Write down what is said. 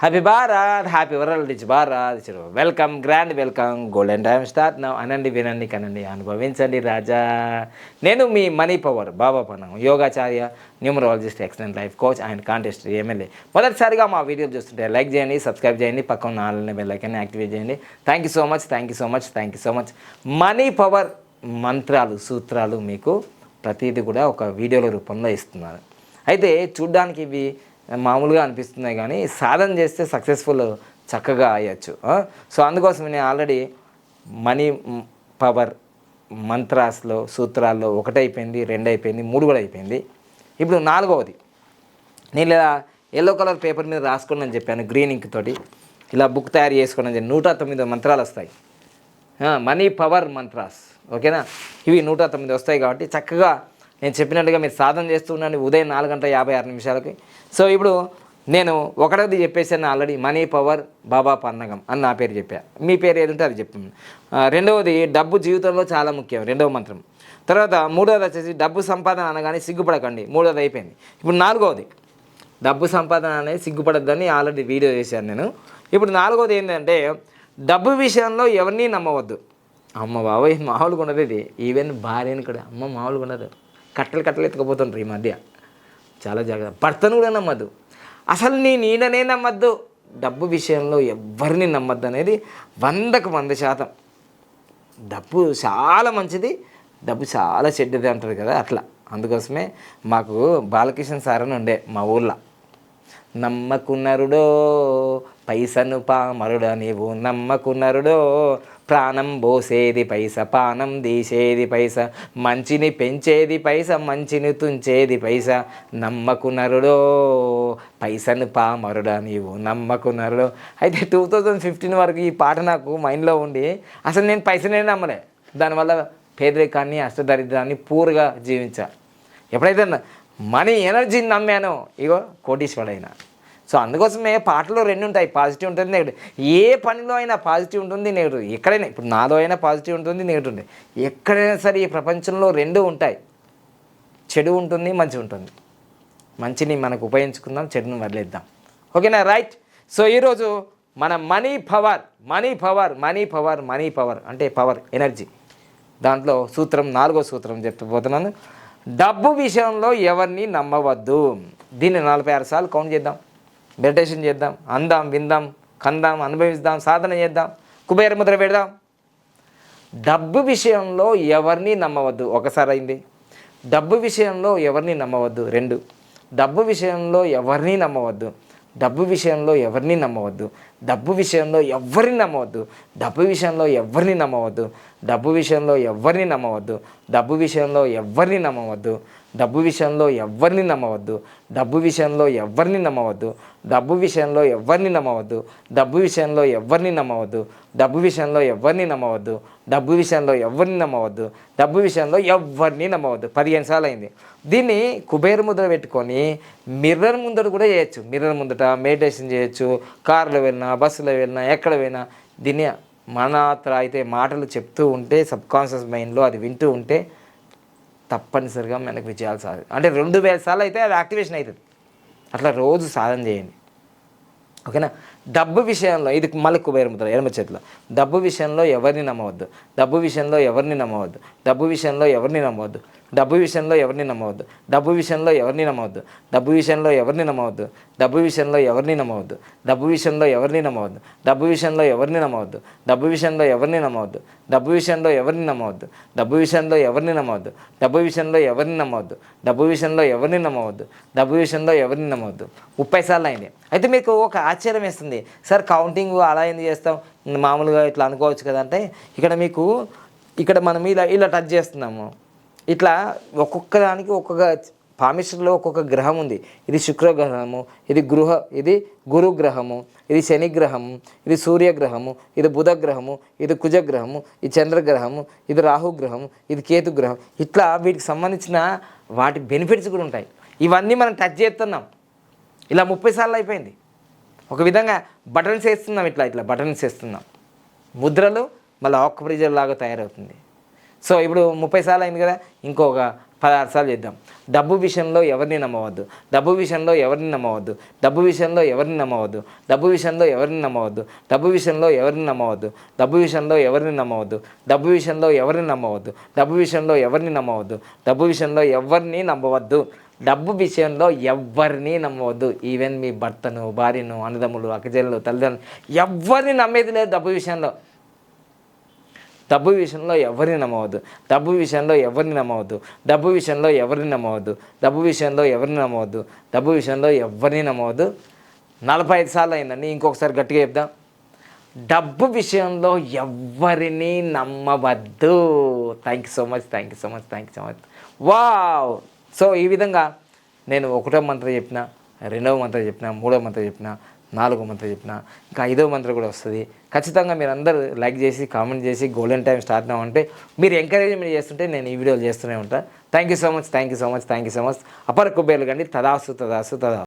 Happy Bharat happy world ఇచ్ Bharat welcome grand welcome golden time start నా అనండి వినండి కనండి అనుభవించండి రాజా. నేను మీ money power Baba పనం యోగాచార్య numerologist excellent life coach and contest MLA మొదటిసారిగా మా వీడియో చూస్తుంటే లైక్ చేయండి సబ్స్క్రైబ్ చేయండి పక్కన నాలుగు బెల్లైకన్ యాక్టివేట్ చేయండి. Thank you so much thank you so much thank you so much money power మంత్రాలు సూత్రాలు మీకు ప్రతిదీ కూడా ఒక వీడియోల రూపంలో ఇస్తున్నారు. అయితే చూడ్డానికి ఇవి మామూలుగా అనిపిస్తున్నాయి కానీ సాధన చేస్తే సక్సెస్ఫుల్ చక్కగా అయ్యచ్చు. సో అందుకోసం నేను ఆల్రెడీ మనీ పవర్ మంత్రాస్లో సూత్రాల్లో ఒకటైపోయింది రెండు అయిపోయింది మూడు కూడా అయిపోయింది. ఇప్పుడు నాలుగవది. నేను ఇలా ఎల్లో కలర్ పేపర్ మీద రాసుకోండి అని చెప్పాను గ్రీన్ ఇంక్ తోటి. ఇలా బుక్ తయారు చేసుకోండి అని చెప్పి నూట తొమ్మిది మంత్రాలు వస్తాయి. మనీ పవర్ మంత్రాస్. ఓకేనా? ఇవి నూట తొమ్మిది వస్తాయి కాబట్టి చక్కగా నేను చెప్పినట్టుగా మీరు సాధన చేస్తున్నాను ఉదయం నాలుగు గంటల యాభై ఆరు నిమిషాలకి. సో ఇప్పుడు నేను ఒకటది చెప్పేసాను already. Money power Baba Pannagam అని నా పేరు చెప్పా. మీ పేరు ఏదంటే అది చెప్పాను రెండవది డబ్బు జీవితంలో చాలా ముఖ్యం. రెండవ మంత్రం. తర్వాత మూడవది వచ్చేసి డబ్బు సంపాదన అనగానే సిగ్గుపడకండి. మూడవది అయిపోయింది. ఇప్పుడు నాలుగవది. డబ్బు సంపాదన అనేది సిగ్గుపడద్దని ఆల్రెడీ వీడియో చేశాను నేను. ఇప్పుడు నాలుగవది ఏంటంటే డబ్బు విషయంలో ఎవరిని నమ్మవద్దు. అమ్మ బాబాయ్ మామూలుగా ఉండదు ఇది. ఈవెన్ భార్యని కూడా. అమ్మ మామూలుగా ఉండదు. కట్టలు కట్టలు ఎత్తుకుపోతుంటారు ఈ మధ్య. చాలా జాగ్రత్త. భర్తను కూడా నమ్మద్దు. అసలు నీ నీడనే నమ్మద్దు. డబ్బు విషయంలో ఎవరిని నమ్మద్దు అనేది వందకు వంద శాతం. డబ్బు చాలా మంచిది. డబ్బు చాలా చెడ్డది అంటారు కదా అట్లా. అందుకోసమే మాకు బాలకృష్ణ సార్ అని ఉండే మా ఊళ్ళో నమ్మకున్నరుడో పైసను పామరుడా నీవు నమ్మకున్నరుడో ప్రాణం పోసేది పైస పానం తీసేది పైస మంచిని పెంచేది పైస మంచిని తుంచేది పైస. నమ్మకున్నరుడో పైసను పామరుడా నీవు నరుడు. అయితే టూ థౌజండ్ ఫిఫ్టీన్ వరకు ఈ పాట నాకు మైండ్లో ఉండి అసలు నేను పైసనే నమ్మలే. దానివల్ల పేదరికాన్ని అష్టదరిద్రాన్ని పూర్గా జీవించా. ఎప్పుడైతే మనీ ఎనర్జీని నమ్మానో ఇగో కోటీశ్వరుడైనా. సో అందుకోసమే పాటలో రెండు ఉంటాయి పాజిటివ్ ఉంటుంది నెగిటివ్. ఏ పనిలో అయినా పాజిటివ్ ఉంటుంది నెగిటివ్. ఎక్కడైనా ఇప్పుడు నాలో అయినా పాజిటివ్ ఉంటుంది నెగిటివ్ ఉంటుంది. ఎక్కడైనా సరే ఈ ప్రపంచంలో రెండు ఉంటాయి. చెడు ఉంటుంది మంచి ఉంటుంది. మంచిని మనకు ఉపయోగించుకుందాం చెడుని వదిలేద్దాం. ఓకేనా? రైట్. సో ఈరోజు మన money power money power money power money power అంటే పవర్ ఎనర్జీ. దాంట్లో సూత్రం నాలుగో సూత్రం చెప్తపోతున్నాను డబ్బు విషయంలో ఎవరిని నమ్మవద్దు. దీన్ని నలభై ఆరు సార్లు కౌంట్ చేద్దాం. మెడిటేషన్ చేద్దాం అందాం విందాం కందాం అనుభవిస్తాం సాధన చేద్దాం కుబేర ముద్ర పెడదాం. డబ్బు విషయంలో ఎవరిని నమ్మవద్దు. ఒకసారి అయింది. డబ్బు విషయంలో ఎవరిని నమ్మవద్దు. రెండు. డబ్బు విషయంలో ఎవరిని నమ్మవద్దు. డబ్బు విషయంలో ఎవరిని నమ్మవద్దు. డబ్బు విషయంలో ఎవరిని నమ్మవద్దు. డబ్బు విషయంలో ఎవరిని నమ్మవద్దు. డబ్బు విషయంలో ఎవరిని నమ్మవద్దు. డబ్బు విషయంలో ఎవరిని నమ్మవద్దు. డబ్బు విషయంలో ఎవరిని నమ్మవద్దు. డబ్బు విషయంలో ఎవరిని నమ్మవద్దు. డబ్బు విషయంలో ఎవరిని నమ్మవద్దు. డబ్బు విషయంలో ఎవరిని నమ్మవద్దు. డబ్బు విషయంలో ఎవరిని నమ్మవద్దు. డబ్బు విషయంలో ఎవరిని నమ్మవద్దు. డబ్బు విషయంలో ఎవరిని నమ్మవద్దు. పదిహేను సార్లు అయింది దీన్ని కుబేర ముద్ర పెట్టుకొని మిర్రర్ ముందర కూడా చేయొచ్చు. మిర్రర్ ముందట మెడిటేషన్ చేయొచ్చు. కార్లో వెళ్ళినా బస్సులో వెళ్ళినా ఎక్కడ వెళ్ళినా దీన్ని మన అయితే మాటలు చెప్తూ ఉంటే సబ్కాన్షియస్ మైండ్లో అది వింటూ ఉంటే తప్పనిసరిగా మనకు విజయాలు సాధి అంటే రెండు వేల సార్లు అయితే అది యాక్టివేషన్ అవుతుంది. అట్లా రోజు సాధన చేయండి. ఓకేనా? డబ్బు విషయంలో ఇది మళ్ళీ కుబేర ముద్ర ఎడమ చేతిలో డబ్బు విషయంలో ఎవరిని నమ్మవద్దు డబ్బు విషయంలో ఎవరిని నమ్మవద్దు డబ్బు విషయంలో ఎవరిని నమ్మవద్దు డబ్బు విషయంలో ఎవరిని నమ్మవద్దు డబ్బు విషయంలో ఎవరిని నమ్మవద్దు డబ్బు విషయంలో ఎవరిని నమ్మవద్దు డబ్బు విషయంలో ఎవరిని నమ్మవద్దు డబ్బు విషయంలో ఎవరిని నమ్మవద్దు డబ్బు విషయంలో ఎవరిని నమ్మవద్దు డబ్బు విషయంలో ఎవరిని నమ్మవద్దు డబ్బు విషయంలో ఎవరిని నమ్మవద్దు డబ్బు విషయంలో ఎవరిని నమ్మవద్దు డబ్బు విషయంలో ఎవరిని నమ్మవద్దు డబ్బు విషయంలో ఎవరిని నమ్మవద్దు డబ్బు విషయంలో ఎవరిని నమ్మవద్దు ముప్పై సార్లు అయింది అయితే మీకు ఒక ఆశ్చర్యం వేస్తుంది సార్ కౌంటింగ్ అలా ఎందుకు చేస్తాం? మామూలుగా ఇట్లా అనుకోవచ్చు కదా అంటే ఇక్కడ మీకు ఇక్కడ మనం ఇలా ఇలా టచ్ చేస్తున్నాము. ఇట్లా ఒక్కొక్క దానికి ఒక్కొక్క పామిస్టర్లో ఒక్కొక్క గ్రహం ఉంది. ఇది శుక్రగ్రహము ఇది గృహ ఇది గురు గ్రహము ఇది శనిగ్రహము ఇది సూర్యగ్రహము ఇది బుధగ్రహము ఇది కుజగ్రహము ఇది చంద్రగ్రహము ఇది రాహుగ్రహము ఇది కేతు గ్రహం ఇట్లా వీటికి సంబంధించిన వాటి బెనిఫిట్స్ కూడా ఉంటాయి. ఇవన్నీ మనం టచ్ చేస్తున్నాం. ఇలా ముప్పై సార్లు అయిపోయింది. ఒక విధంగా బటన్స్ వేస్తున్నాం ఇట్లా ఇట్లా బటన్స్ వేస్తున్నాం. ముద్రలు మళ్ళీ ఆక్యుప్రెజర్ లాగా తయారవుతుంది. సో ఇప్పుడు ముప్పై సార్లు అయింది కదా ఇంకొక పదహారు సార్లు చేద్దాం. డబ్బు విషయంలో ఎవరిని నమ్మవద్దు. డబ్బు విషయంలో ఎవరిని నమ్మవద్దు. డబ్బు విషయంలో ఎవరిని నమ్మవద్దు. డబ్బు విషయంలో ఎవరిని నమ్మవద్దు. డబ్బు విషయంలో ఎవరిని నమ్మవద్దు. డబ్బు విషయంలో ఎవరిని నమ్మవద్దు. డబ్బు విషయంలో ఎవరిని నమ్మవద్దు. డబ్బు విషయంలో ఎవరిని నమ్మవద్దు. డబ్బు విషయంలో ఎవరిని నమ్మవద్దు. డబ్బు విషయంలో ఎవరిని నమ్మవద్దు. ఈవెన్ మీ భర్తను భార్యను అన్నదమ్ములు అక్కచెల్లెలు తల్లిదండ్రులు ఎవరిని నమ్మేది లేదు డబ్బు విషయంలో. డబ్బు విషయంలో ఎవరిని నమ్మవద్దు. డబ్బు విషయంలో ఎవరిని నమ్మవద్దు. డబ్బు విషయంలో ఎవరిని నమ్మవద్దు. డబ్బు విషయంలో ఎవరిని నమ్మవద్దు. డబ్బు విషయంలో ఎవరిని నమ్మవద్దు. నలభై ఐదు సార్లు అయిందండి. ఇంకొకసారి గట్టిగా చెప్దాం. డబ్బు విషయంలో ఎవరిని నమ్మవద్దు. Thank you so much thank you so much thank you so much wow so ఈ విధంగా నేను ఒకటో మంత్రం చెప్పిన రెండవ మంత్రం చెప్పిన మూడో మంత్రం చెప్పిన నాలుగో మంత్రం చెప్పిన ఇంకా ఐదో మంత్రం కూడా వస్తుంది. ఖచ్చితంగా మీరు అందరూ లైక్ చేసి కామెంట్ చేసి గోల్డెన్ టైం స్టార్ట్ అంటే మీరు ఎంకరేజ్మెంట్ చేస్తుంటే నేను ఈ వీడియోలు చేస్తూనే ఉంటాను thank you so much thank you so much thank you so much. అపర కుబేర్లు కండి. తదాసు తదాసు తదా